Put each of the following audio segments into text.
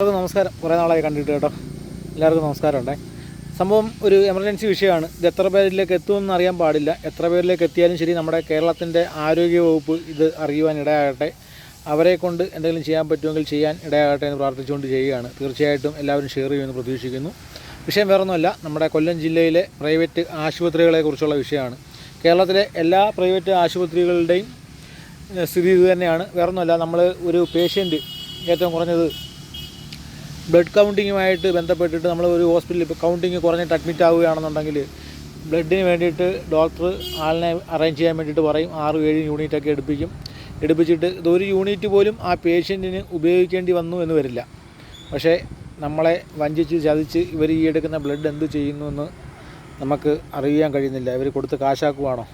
എല്ലാവർക്കും നമസ്കാരം. കുറേ നാളായി കണ്ടിട്ട് കേട്ടോ. എല്ലാവർക്കും നമസ്കാരം ഉണ്ടേ. സംഭവം ഒരു എമർജൻസി വിഷയമാണ്. ഇത് എത്ര പേരിലേക്ക് എത്തുമെന്ന് അറിയാൻ പാടില്ല. എത്ര പേരിലേക്ക് എത്തിയാലും ശരി നമ്മുടെ കേരളത്തിന്റെ ആരോഗ്യ വകുപ്പ് ഇത് അറിയുവാൻ ഇടയാകട്ടെ. അവരെ കൊണ്ട് എന്തെങ്കിലും ചെയ്യാൻ പറ്റുമെങ്കിൽ ചെയ്യാൻ ഇടയാകട്ടെ എന്ന് പ്രാർത്ഥിച്ചുകൊണ്ട് ചെയ്യുകയാണ്. തീർച്ചയായിട്ടും എല്ലാവരും ഷെയർ ചെയ്യുമെന്ന് പ്രതീക്ഷിക്കുന്നു. വിഷയം വേറൊന്നുമല്ല. നമ്മുടെ കൊല്ലം ജില്ലയിലെ പ്രൈവറ്റ് ആശുപത്രികളെക്കുറിച്ചുള്ള വിഷയമാണ്. കേരളത്തിലെ എല്ലാ പ്രൈവറ്റ് ആശുപത്രികളുടെയും സ്ഥിതി ഇത് തന്നെയാണ്. വേറൊന്നുമല്ല. നമ്മൾ ഒരു പേഷ്യന്റ് ഏറ്റവും കുറഞ്ഞത് ബ്ലഡ് കൗണ്ടിങ്ങുമായിട്ട് ബന്ധപ്പെട്ടിട്ട് നമ്മൾ ഒരു ഹോസ്പിറ്റലിൽ ഇപ്പോൾ കൗണ്ടിങ് കുറഞ്ഞിട്ട് അഡ്മിറ്റ് ആവുകയാണെന്നുണ്ടെങ്കിൽ ബ്ലഡിന് വേണ്ടിയിട്ട് ഡോക്ടർ ആളിനെ അറേഞ്ച് ചെയ്യാൻ വേണ്ടിയിട്ട് പറയും. ആറ് ഏഴ് യൂണിറ്റൊക്കെ എടുപ്പിക്കും. എടുപ്പിച്ചിട്ട് ഇതൊരു യൂണിറ്റ് പോലും ആ പേഷ്യന്റിന് ഉപയോഗിക്കേണ്ടി വന്നു എന്ന് വരില്ല. പക്ഷേ നമ്മളെ വഞ്ചിച്ച് ചതിച്ച് ഇവർ ഈ എടുക്കുന്ന ബ്ലഡ് എന്ത് ചെയ്യുന്നു എന്ന് നമുക്ക് അറിയാൻ കഴിയുന്നില്ല. ഇവർ കൊടുത്ത് കാശാക്കുവാണോ?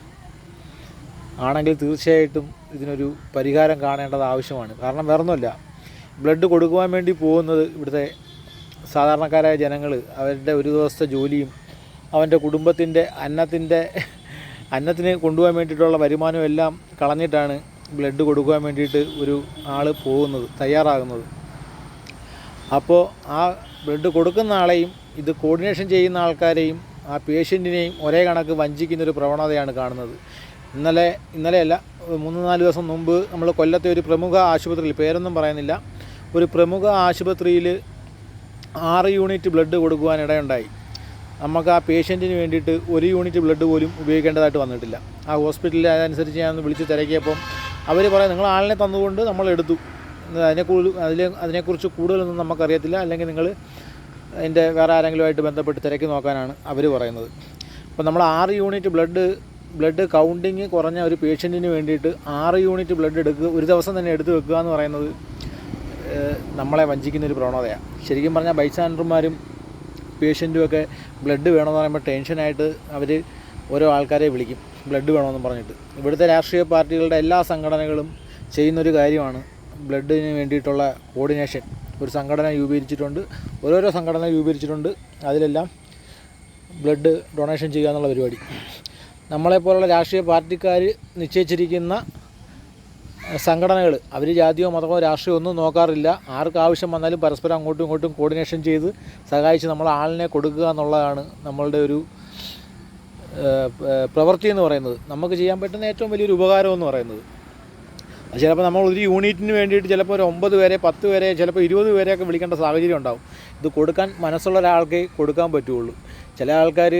ആണെങ്കിൽ തീർച്ചയായിട്ടും ഇതിനൊരു പരിഹാരം കാണേണ്ടത് ആവശ്യമാണ്. കാരണം വേറൊന്നുമില്ല. ബ്ലഡ് കൊടുക്കുവാൻ വേണ്ടി പോകുന്നത് ഇവിടുത്തെ സാധാരണക്കാരായ ജനങ്ങൾ അവരുടെ ഒരു ദിവസത്തെ ജോലിയും അവന്റെ കുടുംബത്തിന്റെ അന്നത്തിന്റെ അന്നത്തിന് കൊണ്ടുപോകാൻ വേണ്ടിയിട്ടുള്ള വരുമാനം എല്ലാം കളഞ്ഞിട്ടാണ് ബ്ലഡ് കൊടുക്കുവാൻ വേണ്ടിയിട്ട് ഒരു ആൾ പോകുന്നത് തയ്യാറാകുന്നത്. അപ്പോൾ ആ ബ്ലഡ് കൊടുക്കുന്ന ആളെയും ഇത് കോർഡിനേഷൻ ചെയ്യുന്ന ആൾക്കാരെയും ആ പേഷ്യന്റിനെയും ഒരേ കണക്ക് വഞ്ചിക്കുന്നൊരു പ്രവണതയാണ് കാണുന്നത്. ഇന്നലെ ഇന്നലെയല്ല മൂന്ന് നാല് ദിവസം മുമ്പ് നമ്മൾ കൊല്ലത്തെ ഒരു പ്രമുഖ ആശുപത്രിയിൽ പേരൊന്നും പറയുന്നില്ല ഒരു പ്രമുഖ ആശുപത്രിയിൽ ആറ് യൂണിറ്റ് ബ്ലഡ് കൊടുക്കുവാൻ ഇടയുണ്ടായി. നമുക്ക് ആ പേഷ്യന്റിന് വേണ്ടിയിട്ട് ഒരു യൂണിറ്റ് ബ്ലഡ് പോലും ഉപയോഗിക്കേണ്ടതായിട്ട് വന്നിട്ടില്ല. ആ ഹോസ്പിറ്റലിൽ അതനുസരിച്ച് ഞാൻ വിളിച്ച് തിരക്കിയപ്പം അവർ പറയാം നിങ്ങൾ ആളിനെ തന്നുകൊണ്ട് നമ്മൾ എടുത്തു. അതിനെക്കുറിച്ച് അതിൽ അതിനെക്കുറിച്ച് കൂടുതലൊന്നും നമുക്കറിയത്തില്ല. അല്ലെങ്കിൽ നിങ്ങൾ അതിന്റെ വേറെ ആരെങ്കിലുമായിട്ട് ബന്ധപ്പെട്ട് തിരക്കി നോക്കാനാണ് അവർ പറയുന്നത്. അപ്പോൾ നമ്മൾ ആറ് യൂണിറ്റ് ബ്ലഡ് ബ്ലഡ് കൗണ്ടിങ് കുറഞ്ഞ ഒരു പേഷ്യന്റിന് വേണ്ടിയിട്ട് ആറ് യൂണിറ്റ് ബ്ലഡ് എടുക്കുക ഒരു ദിവസം തന്നെ എടുത്ത് വെക്കുക എന്ന് പറയുന്നത് നമ്മളെ വഞ്ചിക്കുന്ന ഒരു പ്രവണതയാണ് ശരിക്കും പറഞ്ഞാൽ ബൈസ്റ്റാൻഡർമാരും പേഷ്യന്റും ഒക്കെ ബ്ലഡ് വേണമെന്ന് പറയുമ്പോൾ ടെൻഷനായിട്ട് അവർ ഓരോ ആൾക്കാരെ വിളിക്കും. ബ്ലഡ് വേണമെന്ന് പറഞ്ഞിട്ട്. ഇവിടുത്തെ രാഷ്ട്രീയ പാർട്ടികളുടെ എല്ലാ സംഘടനകളും ചെയ്യുന്നൊരു കാര്യമാണ് ബ്ലഡിന് വേണ്ടിയിട്ടുള്ള കോർഡിനേഷൻ. ഒരു സംഘടന രൂപീകരിച്ചിട്ടുണ്ട്. ഓരോരോ സംഘടന രൂപീകരിച്ചിട്ടുണ്ട്. അതിലെല്ലാം ബ്ലഡ് ഡൊണേഷൻ ചെയ്യുക എന്നുള്ള പരിപാടി. നമ്മളെപ്പോലുള്ള രാഷ്ട്രീയ പാർട്ടിക്കാർ നിശ്ചയിച്ചിരിക്കുന്ന സംഘടനകൾ അവർ ജാതിയോ മതമോ രാഷ്ട്രീയമോ ഒന്നും നോക്കാറില്ല. ആർക്ക് ആവശ്യം വന്നാലും പരസ്പരം അങ്ങോട്ടും ഇങ്ങോട്ടും കോർഡിനേഷൻ ചെയ്ത് സഹായിച്ച് നമ്മൾ ആളിനെ കൊടുക്കുക എന്നുള്ളതാണ് നമ്മളുടെ ഒരു പ്രവൃത്തി എന്ന് പറയുന്നത്. നമുക്ക് ചെയ്യാൻ പറ്റുന്ന ഏറ്റവും വലിയൊരു ഉപകാരം എന്ന് പറയുന്നത്. ചിലപ്പോൾ നമ്മൾ ഒരു യൂണിറ്റിന് വേണ്ടിയിട്ട് ചിലപ്പോൾ ഒരു ഒമ്പത് പേരെ പത്ത് പേരെ ചിലപ്പോൾ ഇരുപത് പേരെയൊക്കെ വിളിക്കേണ്ട സാഹചര്യം ഉണ്ടാവും. ഇത് കൊടുക്കാൻ മനസ്സുള്ള ഒരാൾക്കേ കൊടുക്കാൻ പറ്റുള്ളൂ. ചില ആൾക്കാർ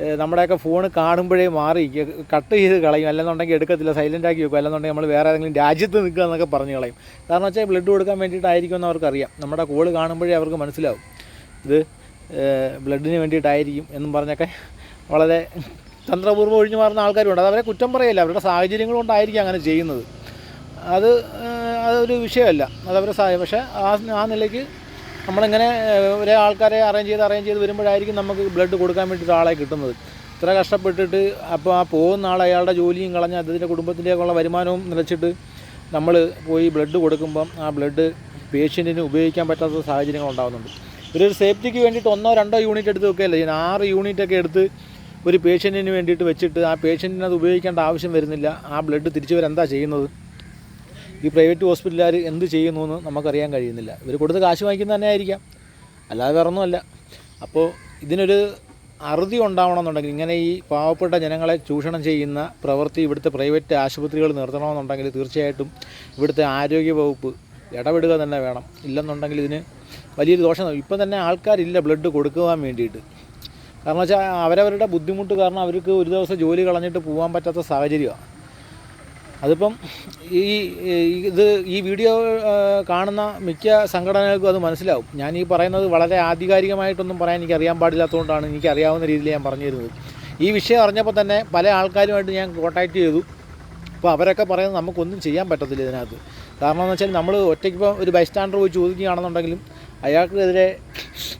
നമ്മുടെയൊക്കെ ഫോൺ കാണുമ്പോഴേ മാറി കട്ട് ചെയ്ത് കളയും. അല്ലെന്നുണ്ടെങ്കിൽ എടുക്കത്തില്ല സൈലന്റ് ആക്കി വെക്കും. അല്ലെന്നുണ്ടെങ്കിൽ നമ്മൾ വേറെ ഏതെങ്കിലും രാജ്യത്ത് നിൽക്കുക എന്നൊക്കെ പറഞ്ഞു കളയും. കാരണം വെച്ചാൽ ബ്ലഡ് കൊടുക്കാൻ വേണ്ടിയിട്ടായിരിക്കും എന്ന് അവർക്കറിയാം. നമ്മുടെ കോൾ കാണുമ്പോഴേ അവർക്ക് മനസ്സിലാവും. ഇത് ബ്ലഡിന് വേണ്ടിയിട്ടായിരിക്കും എന്നും പറഞ്ഞൊക്കെ വളരെ തന്ത്രപൂർവം ഒഴിഞ്ഞു മാറുന്ന ആൾക്കാരുണ്ട്. അത് അവരെ കുറ്റം പറയല്ല. അവരുടെ സാഹചര്യങ്ങൾ കൊണ്ടായിരിക്കും അങ്ങനെ ചെയ്യുന്നത്. അത് അതൊരു വിഷയമല്ല. അതവരെ സഹായം പക്ഷേ ആ ആ നിലയ്ക്ക് നമ്മളിങ്ങനെ ഒരേ ആൾക്കാരെ അറേഞ്ച് ചെയ്ത് അറേഞ്ച് ചെയ്ത് വരുമ്പോഴായിരിക്കും നമുക്ക് ബ്ലഡ് കൊടുക്കാൻ വേണ്ടിയിട്ട് ആളെ കിട്ടുന്നത്. ഇത്ര കഷ്ടപ്പെട്ടിട്ട് അപ്പോൾ ആ പോകുന്ന ആൾ അയാളുടെ ജോലിയും കളഞ്ഞ് അദ്ദേഹത്തിന്റെ കുടുംബത്തിലേക്കുള്ള വരുമാനവും നിലച്ചിട്ട് നമ്മൾ പോയി ബ്ലഡ് കൊടുക്കുമ്പം ആ ബ്ലഡ് പേഷ്യന്റിന് ഉപയോഗിക്കാൻ പറ്റാത്ത സാഹചര്യങ്ങൾ ഉണ്ടാകുന്നുണ്ട് ഒരു സേഫ്റ്റിക്ക് വേണ്ടിയിട്ട് ഒന്നോ രണ്ടോ യൂണിറ്റ് എടുത്ത് വെക്കുകയല്ല ഞാൻ ആറ് യൂണിറ്റൊക്കെ എടുത്ത് ഒരു പേഷ്യന്റിന് വേണ്ടിയിട്ട് വെച്ചിട്ട് ആ പേഷ്യന്റിന് അത് ഉപയോഗിക്കേണ്ട ആവശ്യം വരുന്നില്ല. ആ ബ്ലഡ് തിരിച്ചു വരെന്താ ചെയ്യുന്നത്? ഈ പ്രൈവറ്റ് ഹോസ്പിറ്റലുകാർ എന്ത് ചെയ്യുന്നു എന്ന് നമുക്കറിയാൻ കഴിയുന്നില്ല. ഇവർ കൊടുത്ത് കാശ് വാങ്ങിക്കുന്ന തന്നെ ആയിരിക്കാം അല്ലാതെ വേറെ ഒന്നുമല്ല അപ്പോൾ ഇതിനൊരു അറുതി ഉണ്ടാവണമെന്നുണ്ടെങ്കിൽ ഇങ്ങനെ ഈ പാവപ്പെട്ട ജനങ്ങളെ ചൂഷണം ചെയ്യുന്ന പ്രവൃത്തി ഇവിടുത്തെ പ്രൈവറ്റ് ആശുപത്രികൾ നിർത്തണമെന്നുണ്ടെങ്കിൽ തീർച്ചയായിട്ടും ഇവിടുത്തെ ആരോഗ്യ വകുപ്പ് ഇടപെടുക തന്നെ വേണം. ഇല്ലെന്നുണ്ടെങ്കിൽ ഇതിന് വലിയൊരു ദോഷം. ഇപ്പം തന്നെ ആൾക്കാരില്ല ബ്ലഡ് കൊടുക്കുവാൻ വേണ്ടിയിട്ട്. കാരണം വെച്ചാൽ അവരവരുടെ ബുദ്ധിമുട്ട് കാരണം അവർക്ക് ഒരു ദിവസം ജോലി കളഞ്ഞിട്ട് പോകാൻ പറ്റാത്ത സാഹചര്യമാണ്. അതിപ്പം ഈ ഇത് ഈ വീഡിയോ കാണുന്ന മിക്ക സംഘടനകൾക്കും അത് മനസ്സിലാവും. ഞാൻ ഈ പറയുന്നത് വളരെ ആധികാരികമായിട്ടൊന്നും പറയാൻ എനിക്ക് അറിയാൻ പാടില്ലാത്തതുകൊണ്ടാണ് എനിക്ക് അറിയാവുന്ന രീതിയിൽ ഞാൻ പറഞ്ഞു തരുന്നത് ഈ വിഷയം അറിഞ്ഞപ്പോൾ തന്നെ പല ആൾക്കാരുമായിട്ട് ഞാൻ കോൺടാക്റ്റ് ചെയ്തു. അപ്പോൾ അവരൊക്കെ പറയുന്നത് നമുക്കൊന്നും ചെയ്യാൻ പറ്റത്തില്ല ഇതിനകത്ത്. കാരണം എന്ന് വെച്ചാൽ നമ്മൾ ഒറ്റയ്ക്ക് ഒരു ബൈസ്റ്റാൻഡർ പോയി ചോദിക്കുകയാണെന്നുണ്ടെങ്കിലും അയാൾക്കെതിരെ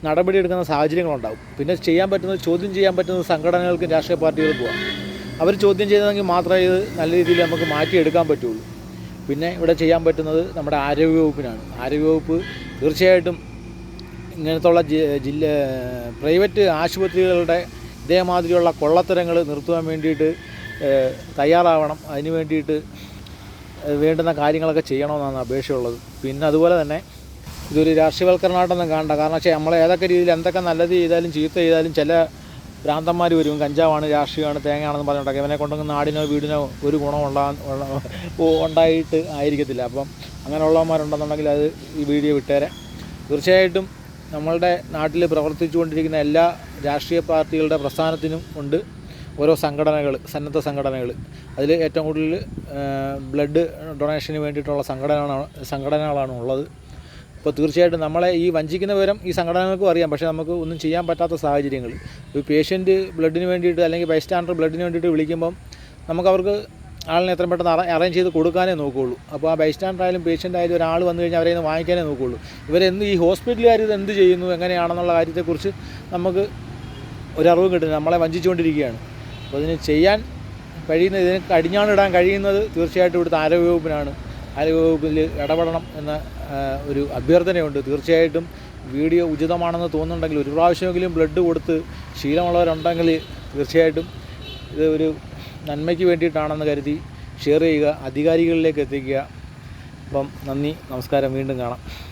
നടപടിയെടുക്കുന്ന സാഹചര്യങ്ങളുണ്ടാവും. പിന്നെ ചെയ്യാൻ പറ്റുന്നത് ചോദ്യം ചെയ്യാൻ പറ്റുന്നത് സംഘടനകൾക്കും രാഷ്ട്രീയ പാർട്ടികൾക്കും പോകാം അവർ ചോദ്യം ചെയ്തെങ്കിൽ മാത്രമേ ഇത് നല്ല രീതിയിൽ നമുക്ക് മാറ്റിയെടുക്കാൻ പറ്റുള്ളൂ. പിന്നെ ഇവിടെ ചെയ്യാൻ പറ്റുന്നത് നമ്മുടെ ആരോഗ്യവകുപ്പിനാണ്. ആരോഗ്യവകുപ്പ് തീർച്ചയായിട്ടും ഇങ്ങനത്തുള്ള ജില്ല പ്രൈവറ്റ് ആശുപത്രികളുടെ ഇതേമാതിരിയുള്ള കൊള്ളത്തരങ്ങൾ നിർത്തുവാൻ വേണ്ടിയിട്ട് തയ്യാറാവണം. അതിന് വേണ്ടിയിട്ട് വേണ്ടുന്ന കാര്യങ്ങളൊക്കെ ചെയ്യണമെന്നാണ് അപേക്ഷയുള്ളത്. പിന്നെ അതുപോലെ തന്നെ ഇതൊരു രാഷ്ട്രീയവൽക്കരണമായിട്ടൊന്നും കാണണ്ട. കാരണം വെച്ചാൽ നമ്മൾ ഏതൊക്കെ രീതിയിൽ എന്തൊക്കെ നല്ലത് ചെയ്താലും ചീത്ത ചെയ്താലും ചില ഭ്രാന്തന്മാർ വരും. കഞ്ചാവാണ് രാഷ്ട്രീയമാണ് തേങ്ങയാണെന്ന് പറഞ്ഞോട്ടെ ഇവനെ കൊണ്ടൊന്നും നാടിനോ വീടിനോ ഒരു ഗുണം ഉണ്ടാ ഉണ്ടായിട്ട് ആയിരിക്കത്തില്ല. അപ്പം അങ്ങനെയുള്ളവന്മാരുണ്ടെന്നുണ്ടെങ്കിൽ അത് ഈ വീഡിയോ വിട്ടേരെ. തീർച്ചയായിട്ടും നമ്മളുടെ നാട്ടിൽ പ്രവർത്തിച്ചുകൊണ്ടിരിക്കുന്ന എല്ലാ രാഷ്ട്രീയ പാർട്ടികളുടെ പ്രസ്ഥാനത്തിനും ഉണ്ട് ഓരോ സംഘടനകൾ സന്നദ്ധ സംഘടനകൾ അതിൽ ഏറ്റവും കൂടുതൽ ബ്ലഡ് ഡൊണേഷന് വേണ്ടിയിട്ടുള്ള സംഘടന സംഘടനകളാണ് ഉള്ളത്. അപ്പോൾ തീർച്ചയായിട്ടും നമ്മളെ ഈ വഞ്ചിക്കുന്ന വിവരം ഈ സംഘടനകൾക്കും അറിയാം. പക്ഷേ നമുക്ക് ഒന്നും ചെയ്യാൻ പറ്റാത്ത സാഹചര്യങ്ങൾ. ഒരു പേഷ്യന്റ് ബ്ലഡിന് വേണ്ടിയിട്ട് അല്ലെങ്കിൽ ബൈസ്റ്റാൻഡർ ബ്ലഡിന് വേണ്ടിയിട്ട് വിളിക്കുമ്പം നമുക്ക് അവർക്ക് ആളിനെ എത്രയും പെട്ടെന്ന് അറ അറേഞ്ച് ചെയ്ത് കൊടുക്കാനേ നോക്കുകയുള്ളൂ. അപ്പോൾ ആ ബൈസ്റ്റാൻഡർ ആയാലും പേഷ്യന്റ് ആയാലും ഒരാൾ വന്നു കഴിഞ്ഞാൽ അവരെ ഒന്ന് വാങ്ങിക്കാനേ നോക്കുകയുള്ളൂ. ഇവരെന്ത് ഈ ഹോസ്പിറ്റലുകാർ ഇത് എന്ത് ചെയ്യുന്നു എങ്ങനെയാണെന്നുള്ള കാര്യത്തെക്കുറിച്ച് നമുക്ക് ഒരറിവും കിട്ടുന്നില്ല. നമ്മളെ വഞ്ചിച്ചുകൊണ്ടിരിക്കുകയാണ്. അപ്പോൾ ഇതിന് ചെയ്യാൻ കഴിയുന്ന ഇതിന് കടിഞ്ഞാണിടാൻ കഴിയുന്നത് തീർച്ചയായിട്ടും ഇവിടുത്തെ ആരോഗ്യവകുപ്പിനാണ്. ആരോഗ്യവകുപ്പിൽ ഇടപെടണം എന്ന ഒരു അഭ്യർത്ഥനയുണ്ട്. തീർച്ചയായിട്ടും വീഡിയോ ഉചിതമാണെന്ന് തോന്നുന്നുണ്ടെങ്കിൽ ഒരു പ്രാവശ്യമെങ്കിലും ബ്ലഡ് കൊടുത്ത് ശീലമുള്ളവരുണ്ടെങ്കിൽ തീർച്ചയായിട്ടും ഇത് ഒരു നന്മയ്ക്ക് വേണ്ടിയിട്ടാണെന്ന് കരുതി ഷെയർ ചെയ്യുക അധികാരികളിലേക്ക് എത്തിക്കുക. അപ്പം നന്ദി നമസ്കാരം. വീണ്ടും കാണാം.